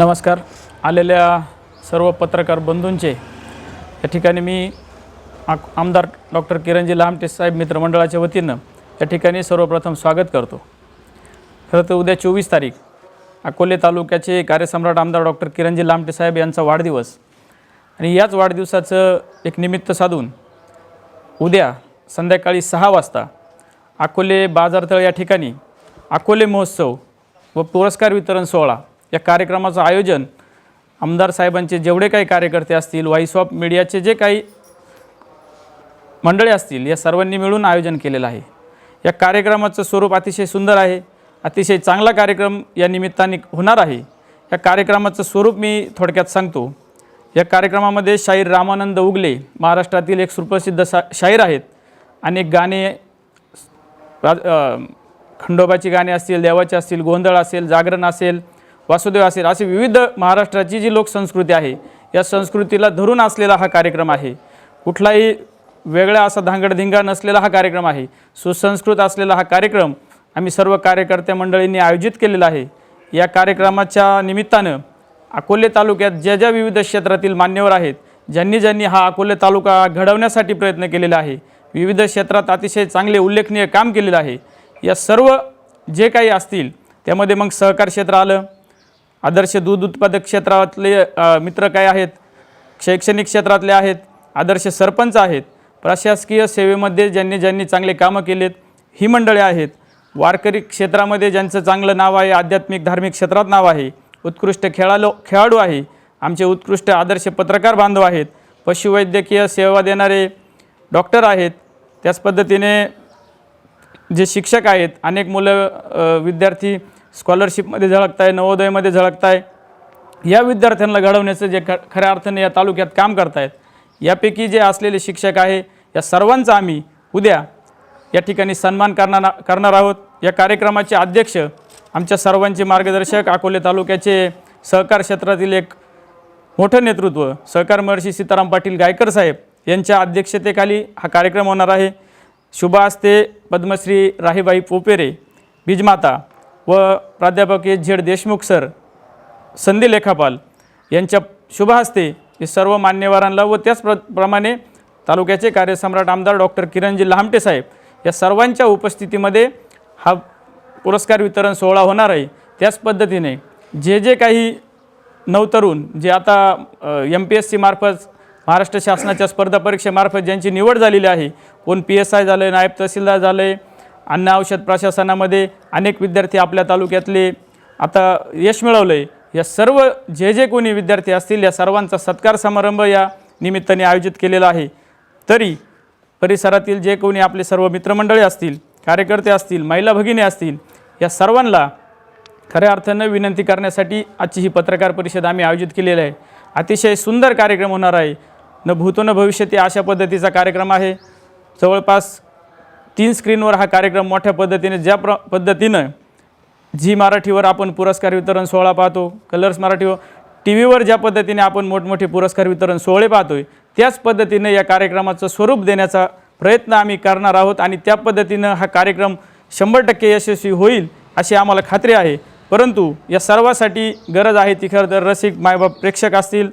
नमस्कार. आलेल्या सर्व पत्रकार बंधूंचे या ठिकाणी मी आमदार डॉक्टर किरणजी लामटे साहेब मित्रमंडळाच्या वतीनं या ठिकाणी सर्वप्रथम स्वागत करतो. खरं तर उद्या चोवीस तारीख अकोले तालुक्याचे कार्यसम्राट आमदार डॉक्टर किरणजी लामटे साहेब यांचा वाढदिवस. आणि याच वाढदिवसाचं एक निमित्त साधून उद्या संध्याकाळी सहा वाजता अकोले बाजारतळ या ठिकाणी अकोले महोत्सव व पुरस्कार वितरण सोहळा या कार्यक्रमाचं आयोजन आमदार साहेबांचे जेवढे काही कार्यकर्ते असतील व्हॉइस ऑफ मीडियाचे जे काही मंडळी असतील या सर्वांनी मिळून आयोजन केलेलं आहे. या कार्यक्रमाचं स्वरूप अतिशय सुंदर आहे अतिशय चांगला कार्यक्रम या निमित्ताने होणार आहे. या कार्यक्रमाचं स्वरूप मी थोडक्यात सांगतो. या कार्यक्रमामध्ये शाहीर रामानंद उगले महाराष्ट्रातील एक सुप्रसिद्ध सा शाहीर आहेत. अनेक गाणे राज खंडोबाची गाणी असतील देवाची असतील गोंधळ असेल जागरण असेल वासुदेव असेल अशी विविध महाराष्ट्राची जी लोकसंस्कृती आहे या संस्कृतीला धरून असलेला हा कार्यक्रम आहे. कुठलाही वेगळा असा धांगडधिंगा नसलेला हा कार्यक्रम आहे. सुसंस्कृत असलेला हा कार्यक्रम आम्ही सर्व कार्यकर्त्या मंडळींनी आयोजित केलेला आहे. या कार्यक्रमाच्या निमित्तानं अकोले तालुक्यात ज्या ज्या विविध क्षेत्रातील मान्यवर आहेत ज्यांनी ज्यांनी हा अकोले तालुका घडवण्यासाठी प्रयत्न केलेला आहे विविध क्षेत्रात अतिशय चांगले उल्लेखनीय काम केलेलं आहे. या सर्व जे काही असतील त्यामध्ये मग सहकार क्षेत्र आलं आदर्श दूध उत्पादक क्षेत्रातले मित्र काय आहेत? शैक्षणिक क्षेत्रातले आहेत आदर्श सरपंच आहेत प्रशासकीय सेवेमध्ये ज्यांनी ज्यांनी चांगले कामं केलेत ही मंडळे आहेत. वारकरी क्षेत्रामध्ये ज्यांचं चांगलं नाव आहे आध्यात्मिक धार्मिक क्षेत्रात नाव आहे उत्कृष्ट खेळालो खेळाडू आहे आमचे उत्कृष्ट आदर्श पत्रकार बांधव आहेत पशुवैद्यकीय सेवा देणारे डॉक्टर आहेत त्याच पद्धतीने जे शिक्षक आहेत अनेक मुलं विद्यार्थी स्कॉलरशिपमध्ये झळकत आहे नवोदयमध्ये झळकत आहे या विद्यार्थ्यांना घडवण्याचं जे ख खऱ्या अर्थाने या तालुक्यात काम करतायत यापैकी जे असलेले शिक्षक आहे या सर्वांचा आम्ही उद्या या ठिकाणी सन्मान करणार करणार आहोत. या कार्यक्रमाचे अध्यक्ष आमच्या सर्वांचे मार्गदर्शक अकोले तालुक्याचे सहकार क्षेत्रातील एक मोठं नेतृत्व सहकार महर्षी सीताराम पाटील गायकर साहेब यांच्या अध्यक्षतेखाली हा कार्यक्रम होणार आहे. शुभ हस्ते पद्मश्री राहीबाई पोपेरे बीजमाता व प्राध्यापक एच झेड. देशमुख सर संधी लेखापाल यांच्या शुभ हस्ते हे सर्व मान्यवरांना व त्याच प्र प्रमाणे तालुक्याचे कार्यसम्राट आमदार डॉक्टर किरणजी लहामटे साहेब या सर्वांच्या उपस्थितीमध्ये हा पुरस्कार वितरण सोहळा होणार आहे. त्याच पद्धतीने जे जे काही नवतरुण जे आता एम पी एस सीमार्फत महाराष्ट्र शासनाच्या स्पर्धा परीक्षेमार्फत ज्यांची निवड झालेली आहे कोण पी एस आय झालं आहे नायब तहसीलदार झालं आहे अन्न औषध प्रशासनामध्ये अनेक विद्यार्थी आपल्या तालुक्यातले आता यश मिळवलं आहे या सर्व जे जे कोणी विद्यार्थी असतील या सर्वांचा सत्कार समारंभ या निमित्ताने आयोजित केलेला आहे. तरी परिसरातील जे कोणी आपले सर्व मित्रमंडळी असतील कार्यकर्ते असतील महिला भगिनी असतील या सर्वांना खऱ्या अर्थानं विनंती करण्यासाठी आजची ही पत्रकार परिषद आम्ही आयोजित केलेली आहे. अतिशय सुंदर कार्यक्रम होणार आहे. न भूतो न भविष्यती अशा पद्धतीचा कार्यक्रम आहे. जवळपास तीन स्क्रीनवर हा कार्यक्रम मोठ्या पद्धतीने ज्या प्र पद्धतीनं झी मराठीवर आपण पुरस्कार वितरण सोहळा पाहतो कलर्स मराठीवर टी व्हीवर ज्या पद्धतीने आपण मोठमोठे पुरस्कार वितरण सोहळे पाहतोय त्याच पद्धतीने या कार्यक्रमाचं स्वरूप देण्याचा प्रयत्न आम्ही करणार आहोत आणि त्या पद्धतीनं हा कार्यक्रम शंभर टक्के यशस्वी होईल अशी आम्हाला खात्री आहे. परंतु या सर्वासाठी गरज आहे ती खरं तर रसिक मायबाप प्रेक्षक असतील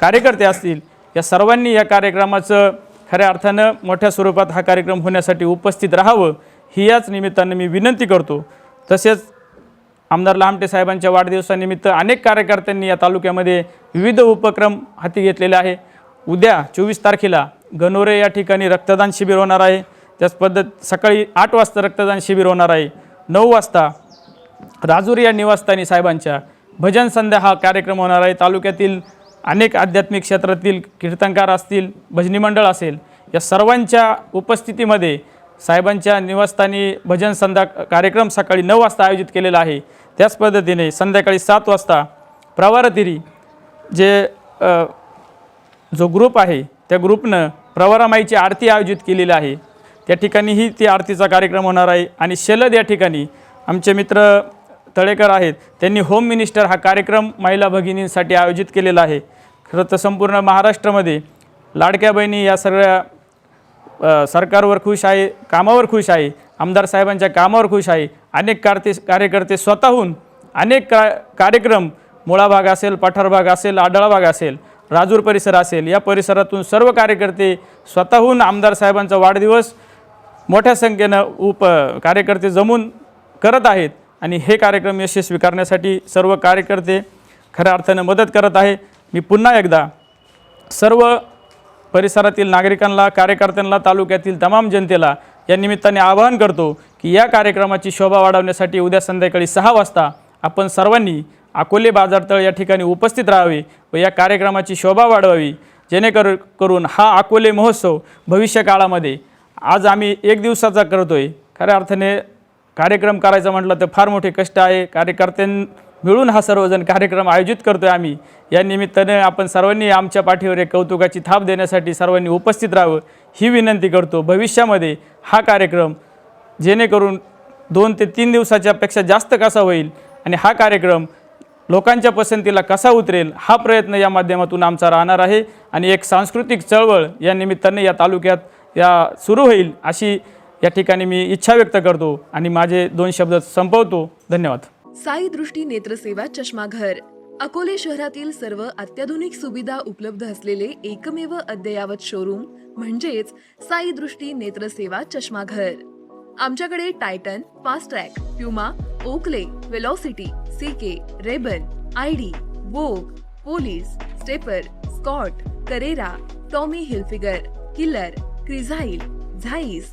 कार्यकर्ते असतील या सर्वांनी या कार्यक्रमाचं खऱ्या अर्थानं मोठ्या स्वरूपात हा कार्यक्रम होण्यासाठी उपस्थित राहावं ही याच निमित्तानं मी विनंती करतो. तसेच आमदार लामटे साहेबांच्या वाढदिवसानिमित्त अनेक कार्यकर्त्यांनी या तालुक्यामध्ये विविध उपक्रम हाती घेतलेले आहे. उद्या चोवीस तारखेला गणोरे या ठिकाणी रक्तदान शिबिर होणार आहे. त्याच पद्धत सकाळी आठ वाजता रक्तदान शिबिर होणार आहे. नऊ वाजता राजुरी या निवासस्थानी साहेबांच्या भजन संध्या हा कार्यक्रम होणार आहे. तालुक्यातील अनेक आध्यात्मिक क्षेत्रातील कीर्तनकार असतील भजनी मंडळ असेल या सर्वांच्या उपस्थितीमध्ये साहेबांच्या निवासस्थानी भजन संध्या कार्यक्रम सकाळी नऊ वाजता आयोजित केलेला आहे. त्याच पद्धतीने संध्याकाळी सात वाजता प्रवारतिरी जे जो ग्रुप आहे त्या ग्रुपनं प्रवारामाईची आरती आयोजित केलेली आहे. त्या ठिकाणीही ती आरतीचा कार्यक्रम होणार आहे आणि शलद या ठिकाणी आमचे मित्र तळेकर आहेत. त्यांनी होम मिनिस्टर हा कार्यक्रम महिला भगिनींसाठी आयोजित केलेला आहे. खरं तर संपूर्ण महाराष्ट्रामध्ये लाडक्या बहिणी या सगळ्या सरकारवर खुश आहे कामावर खुश आहे आमदार साहेबांच्या कामावर खुश आहे. अनेक कारते कार्यकर्ते स्वतःहून अनेक का कार्यक्रम मुळा भाग असेल पठार भाग असेल आडळा भाग असेल राजूर परिसर असेल या परिसरातून सर्व कार्यकर्ते स्वतःहून आमदार साहेबांचा वाढदिवस मोठ्या संख्येनं उप कार्यकर्ते जमून करत आहेत. आणि हे कार्यक्रम यशस्वी करण्यासाठी सर्व कार्यकर्ते खऱ्या अर्थानं मदत करत आहे. मी पुन्हा एकदा सर्व परिसरातील नागरिकांना कार्यकर्त्यांना तालुक्यातील तमाम जनतेला या निमित्ताने आवाहन करतो की या कार्यक्रमाची शोभा वाढवण्यासाठी उद्या संध्याकाळी सहा वाजता आपण सर्वांनी अकोले बाजारतळ या ठिकाणी उपस्थित राहावे व या कार्यक्रमाची शोभा वाढवावी. जेणेकर करून हा अकोले महोत्सव भविष्य काळामध्ये आज आम्ही एक दिवसाचा करतो आहे खऱ्या अर्थाने कार्यक्रम करायचा म्हटलं तर फार मोठे कष्ट आहे. कार्यकर्त्यां मिळून हा सर्वजण कार्यक्रम आयोजित करतो आहे आम्ही. या निमित्ताने आपण सर्वांनी आमच्या पाठीवर एक कौतुकाची थाप देण्यासाठी सर्वांनी उपस्थित राहावं ही विनंती करतो. भविष्यामध्ये हा कार्यक्रम जेणेकरून दोन ते तीन दिवसाच्या पेक्षा जास्त कसा होईल आणि हा कार्यक्रम लोकांच्या पसंतीला कसा उतरेल हा प्रयत्न या माध्यमातून आमचा राहणार आहे. आणि एक सांस्कृतिक चळवळ या निमित्ताने या तालुक्यात या सुरू होईल अशी या ठिकाणी मी इच्छा व्यक्त करतो आणि माझे दोन शब्द संपवतो. धन्यवाद. साई दृष्टी नेत्रसेवा चष्माघर. अकोले शहरातील सर्व अत्याधुनिक सुविधा उपलब्ध असलेले एकमेव अद्ययावत शोरूम म्हणजेच साई दृष्टी नेत्रसेवा चष्माघर. आमच्याकडे Titan fastrack Puma Oakley Velocity CK RayBan ID Vogue Police Stepper Scott Carrera Tommy Hilfiger Killer Crizal Zeiss